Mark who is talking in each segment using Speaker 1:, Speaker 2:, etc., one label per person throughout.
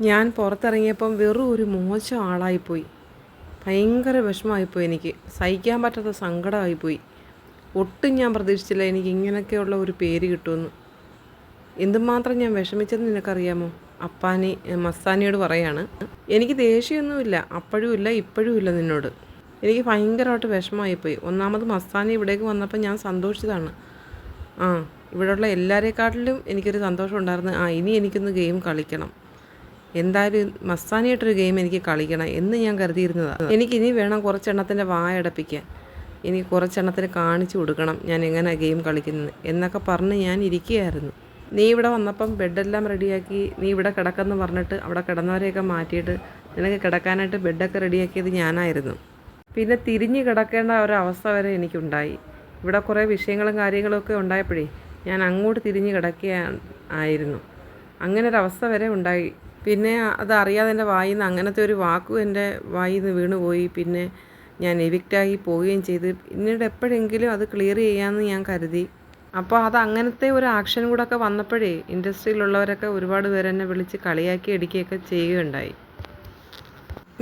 Speaker 1: ഞാൻ പുറത്തിറങ്ങിയപ്പം വെറും ഒരു മോശം ആളായിപ്പോയി. ഭയങ്കര വിഷമമായിപ്പോയി എനിക്ക്. സഹിക്കാൻ പറ്റാത്ത സങ്കടമായിപ്പോയി. ഒട്ടും ഞാൻ പ്രതീക്ഷിച്ചില്ല എനിക്ക് ഇങ്ങനെയൊക്കെയുള്ള ഒരു പേര് കിട്ടുമെന്ന്. എന്തുമാത്രം ഞാൻ വിഷമിച്ചെന്ന് നിനക്കറിയാമോ? അപ്പാനി മസ്താനിയോട് പറയാണ്. എനിക്ക് ദേഷ്യമൊന്നുമില്ല. അപ്പോഴും ഇല്ല ഇപ്പോഴും ഇല്ല നിന്നോട്. എനിക്ക് ഭയങ്കരമായിട്ട് വിഷമമായിപ്പോയി. ഒന്നാമത് മസ്താനി ഇവിടേക്ക് വന്നപ്പോൾ ഞാൻ സന്തോഷിച്ചതാണ്. ആ ഇവിടെയുള്ള എല്ലാവരെക്കാട്ടിലും എനിക്കൊരു സന്തോഷം ഉണ്ടായിരുന്നു. ആ ഇനി എനിക്കൊന്ന് ഗെയിം കളിക്കണം. എന്തായാലും മസ്താനിയായിട്ടൊരു ഗെയിം എനിക്ക് കളിക്കണം എന്ന് ഞാൻ കരുതിയിരുന്നതാണ്. എനിക്കിനി വേണം കുറച്ചെണ്ണത്തിന്റെ വായടപ്പിക്കാൻ ഇനി കുറച്ചെണ്ണത്തിന് കാണിച്ചു കൊടുക്കണം ഞാൻ എങ്ങനെ ഗെയിം കളിക്കുന്നത് എന്നൊക്കെ പറഞ്ഞ് ഞാൻ ഇരിക്കുകയായിരുന്നു. നീ ഇവിടെ വന്നപ്പം ബെഡെല്ലാം റെഡിയാക്കി നീ ഇവിടെ കിടക്കെന്ന് പറഞ്ഞിട്ട് അവിടെ കിടന്നവരെയൊക്കെ മാറ്റിയിട്ട് നിനക്ക് കിടക്കാനായിട്ട് ബെഡൊക്കെ റെഡിയാക്കിയത് ഞാനായിരുന്നു. പിന്നെ തിരിഞ്ഞ് കിടക്കേണ്ട ഒരവസ്ഥ വരെ എനിക്കുണ്ടായി. ഇവിടെ കുറേ വിഷയങ്ങളും കാര്യങ്ങളും ഒക്കെ ഉണ്ടായപ്പോഴേ ഞാൻ അങ്ങോട്ട് തിരിഞ്ഞ് കിടക്കുക ആയിരുന്നു. അങ്ങനെ ഒരു അവസ്ഥ വരെ ഉണ്ടായി. പിന്നെ അതറിയാതെ എന്റെ വായിൽ നിന്ന് അങ്ങനത്തെ ഒരു വാക്കും എന്റെ വായിൽ നിന്ന് വീണുപോയി പിന്നെ ഞാൻ എവിക്റ്റായി പോവുകയും ചെയ്ത്. പിന്നീട് എപ്പോഴെങ്കിലും അത് ക്ലിയർ ചെയ്യാമെന്ന് ഞാൻ കരുതി. അപ്പോൾ അത് അങ്ങനത്തെ ഒരു ആക്ഷൻ കൂടെ ഒക്കെ വന്നപ്പോഴേ ഇൻഡസ്ട്രിയിലുള്ളവരൊക്കെ ഒരുപാട് പേര് എന്നെ വിളിച്ച് കളിയാക്കി അടിക്കുകയൊക്കെ ചെയ്യുകയുണ്ടായി.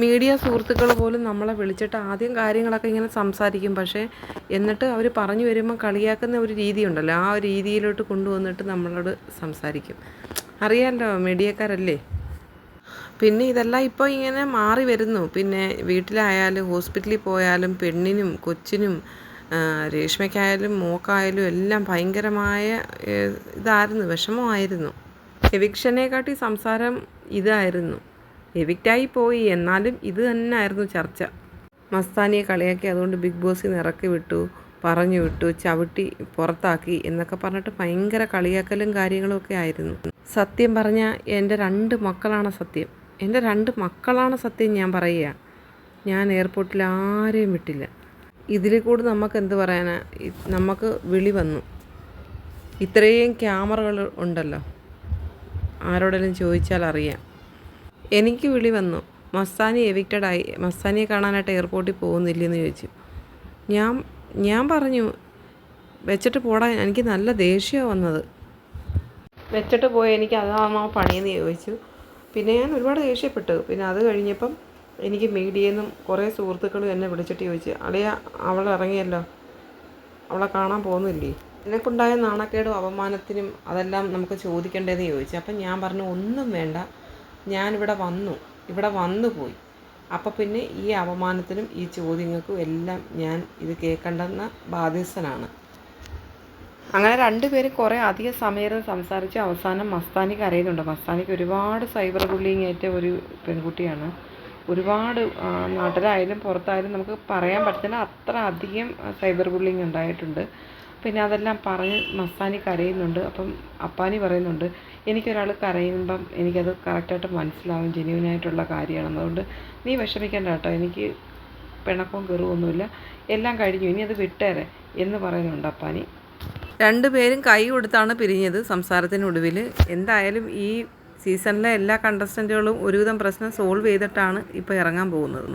Speaker 1: മീഡിയ സുഹൃത്തുക്കൾ പോലും നമ്മളെ വിളിച്ചിട്ട് ആദ്യം കാര്യങ്ങളൊക്കെ ഇങ്ങനെ സംസാരിക്കും. പക്ഷേ എന്നിട്ട് അവർ പറഞ്ഞു വരുമ്പോൾ കളിയാക്കുന്ന ഒരു രീതിയുണ്ടല്ലോ. ആ രീതിയിലോട്ട് കൊണ്ടുവന്നിട്ട് നമ്മളോട് സംസാരിക്കും. അറിയാമല്ലോ മീഡിയക്കാരല്ലേ? പിന്നെ ഇതെല്ലാം ഇപ്പോൾ ഇങ്ങനെ മാറി വരുന്നു. പിന്നെ വീട്ടിലായാലും ഹോസ്പിറ്റലിൽ പോയാലും പെണ്ണിനും കൊച്ചിനും രേഷ്മയ്ക്കായാലും മോക്കായാലും എല്ലാം ഭയങ്കരമായ ഇതായിരുന്നു വിഷമമായിരുന്നു. എവിക്ഷനെക്കാട്ടി സംസാരം ഇതായിരുന്നു. എവിക്റ്റായി പോയി എന്നാലും ഇത് തന്നെയായിരുന്നു ചർച്ച. മസ്താനിയെ കളിയാക്കി അതുകൊണ്ട് ബിഗ് ബോസിൽ നിന്ന് ഇറക്കി വിട്ടു പറഞ്ഞു വിട്ടു ചവിട്ടി പുറത്താക്കി എന്നൊക്കെ പറഞ്ഞിട്ട് ഭയങ്കര കളിയാക്കലും കാര്യങ്ങളും ഒക്കെ ആയിരുന്നു. സത്യം പറഞ്ഞാൽ എന്റെ രണ്ട് മക്കളാണ് സത്യം. എന്റെ രണ്ട് മക്കളാണ് സത്യം ഞാൻ പറയുക. ഞാൻ എയർപോർട്ടിൽ ആരെയും വിട്ടില്ല. ഇതിൽ കൂടെ നമുക്ക് എന്ത് പറയാനാ? നമുക്ക് വിളി വന്നു. ഇത്രയും ക്യാമറകൾ ഉണ്ടല്ലോ. ആരോടെങ്കിലും ചോദിച്ചാൽ അറിയാം. എനിക്ക് വിളി വന്നു. മസ്താനി എവിക്റ്റഡ് ആയി. മസ്താനിയെ കാണാനായിട്ട് എയർപോർട്ടിൽ പോകുന്നില്ലെന്ന് ചോദിച്ചു. ഞാൻ ഞാൻ പറഞ്ഞു വെച്ചിട്ട് പോടാൻ എനിക്ക് നല്ല ദേഷ്യമാണ് വന്നത്. വെച്ചിട്ട് പോയി എനിക്ക് അതാണ് ആ പണിയെന്ന് ചോദിച്ചു. പിന്നെ ഞാൻ ഒരുപാട് ദേഷ്യപ്പെട്ടു. പിന്നെ അത് കഴിഞ്ഞപ്പം എനിക്ക് മീഡിയയിൽ നിന്നും കുറേ സുഹൃത്തുക്കളും എന്നെ വിളിച്ചിട്ട് ചോദിച്ചു അളിയ അവൾ ഇറങ്ങിയല്ലോ. അവളെ കാണാൻ പോകുന്നില്ലേ? എന്നെക്കുണ്ടായ നാണക്കേടും അപമാനത്തിനും അതെല്ലാം നമുക്ക് ചോദിക്കേണ്ടതെന്ന് ചോദിച്ചു. അപ്പം ഞാൻ പറഞ്ഞു ഒന്നും വേണ്ട. ഞാനിവിടെ വന്നു. ഇവിടെ വന്നു പോയി. അപ്പം പിന്നെ ഈ അപമാനത്തിനും ഈ ചോദ്യങ്ങൾക്കും എല്ലാം ഞാൻ ഇത് കേൾക്കേണ്ടെന്ന ബാധ്യസ്ഥനാണ്. അങ്ങനെ രണ്ടുപേരും കുറേ അധികം സമയം സംസാരിച്ച് അവസാനം മസ്താനി കരയുന്നുണ്ട് മസ്താനിക്ക് ഒരുപാട് സൈബർ ബുള്ളിങ് ഏറ്റ ഒരു പെൺകുട്ടിയാണ്. ഒരുപാട് നാട്ടിലായാലും പുറത്തായാലും നമുക്ക് പറയാൻ പറ്റത്തില്ല. അത്ര അധികം സൈബർ ബുള്ളിങ് ഉണ്ടായിട്ടുണ്ട്. പിന്നെ അതെല്ലാം പറഞ്ഞ് മസ്താനി കരയുന്നുണ്ട് അപ്പം അപ്പാനി പറയുന്നുണ്ട് എനിക്കൊരാൾ കരയുമ്പം എനിക്കത് കറക്റ്റായിട്ട് മനസ്സിലാവും. ജെന്യൂനായിട്ടുള്ള കാര്യമാണ് അതുകൊണ്ട് നീ വിഷമിക്കേണ്ട കേട്ടോ. എനിക്ക് പിണക്കവും കയറുമൊന്നുമില്ല എല്ലാം കഴിഞ്ഞു. ഇനി അത് വിട്ടേരെ എന്ന് പറയുന്നുണ്ട് അപ്പാനി. രണ്ടുപേരും കൈ കൊടുത്താണ് പിരിഞ്ഞത് സംസാരത്തിനൊടുവിൽ എന്തായാലും ഈ സീസണിലെ എല്ലാ കണ്ടസ്റ്റന്റുകളും ഒരുവിധം പ്രശ്നം സോൾവ് ചെയ്തിട്ടാണ് ഇപ്പോൾ ഇറങ്ങാൻ പോകുന്നത്.